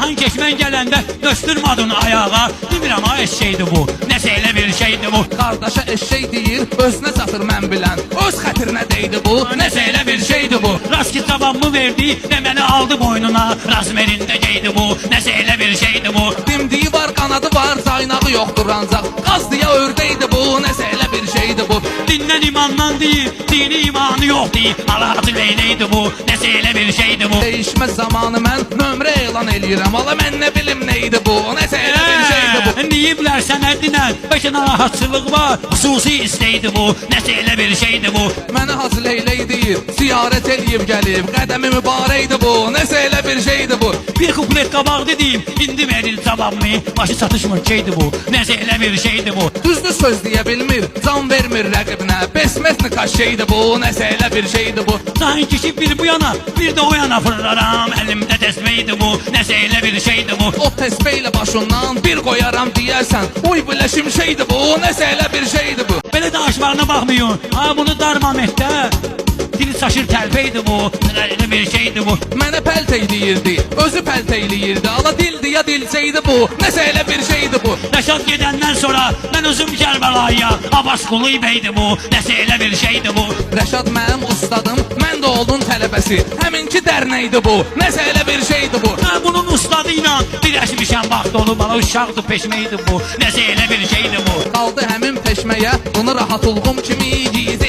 Cahan keçmən gələndə döstürmadın ayağa. Bilmirəm ha eşşeydi bu. Nəsə elə bir şeydi bu. Qardaşa eşşək deyir, özünə çatır mən bilən. Öz xətrinə deydi bu, Nəsə elə bir şeydi bu. Rast ki cavabımı verdi və məni aldı boynuna. Razmerində geydi bu. Nəsə elə bir şeydi bu. Dimdiyi var, qanadı var, caynağı yoxdur ancaq. Qaz deyə ördəkdi bu, nəsə elə bir şeydi bu. Dindən imandan deyil, dini imanı yox deyil. Alacı leyleydi bu. Elə bir şeydi bu. Dəyişmə zamanı mən nömrə elan eləyirəm. Valla mən nə bilim nə idi bu, nəsə Deyiblər sənədinə Bəlkə narahatçılıq var Xüsusi istəydi bu Nəsə elə bir şeydi bu Mənə Hacı Leylək deyir, ziyarət eləyib gəlib. Qədəmi mübarəkdir bu, nəsə elə bir şeydi bu. Bir kuplet qabaq dedim İndi veril cavabımı Başı çatışmır şeydi bu Nəsə elə bir şeydi bu Düzdür söz deyə bilmir, can vermir rəqibinə. Besmetni kaş şeydi bu, nəsə elə bir şeydi bu. Sanki ki bir bu yana Bir də o yana fırlaram Əlimdə təsbihdi bu Elə bir şeydi bu O təsbehlə başından bir qoyaram deyərsən. Uy belə şimşəkdi bu, elə bir şeydi bu. Belə danışmağına baxmıyor Ha bunu darmametdə Dili saşır tərpeydi bu. Elə bir şeydi bu. Mənə pəlteyləyirdi, özü pəlteyləyirdi. Ala dildi ya dilcəydi bu, elə bir şeydi bu. Rəşad gedəndən sonra Mən özüm Kərbəlaya Abbas Quluy beydi bu. Elə bir şeydi bu. Rəşad mənim ustadım, mən də oldum tələbəsi. Həminki dərnəkdi bu, elə bir şeydi bu. Ben bunun ustadı ilə birləşmişəm vaxt olub bana uşaqdı peşmeydi bu. Elə bir şeydi bu. Qaldı həmin peşməyə, bunu rahat olğum kimi mətbəydi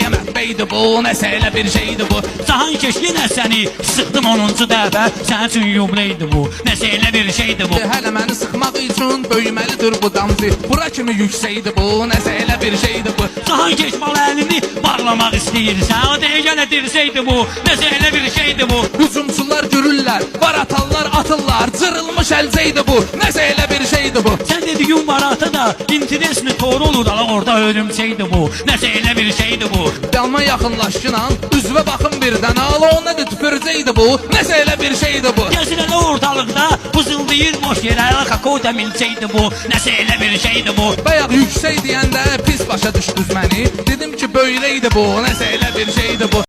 bu, elə bir şeydi bu. Cahan keş yenə səni sıxdım 10-cu dəfə Sənin üçün yubileydi bu. Elə bir şeydi bu. Hələ məni sıxmaq üçün böyüməlidir bu damcı. Bura kimi yüksəkdi bu, elə bir şeydi bu. Cahan keş bal əlini bağlamaq istəyirsən O dəqiqə dirsəydi bu. Elə bir şeydi bu. Hücumçular gürürlər, var atanlar atırlar, cırılmış əlcəydi bu, elə bir şeydi bu. Sən dediyin barata da interesli doğru olur ala orada ölümseydi bu. Nəsə elə bir şeydi bu. Yanıma yaxınlaşınan, üzvə baxın birdən, ala o nədir tüpürcəkdi bu, nəsə elə bir şeydi bu. Gəzir elə ortalıqda Bızıldayır boş yerə Ala kakao da milseydi bu. Nəsə elə bir şeydi bu. Bayaq yüksək deyəndə pis başa düşdünüz məni. Dedim ki, böyləydi bu, nəsə elə bir şeydi bu.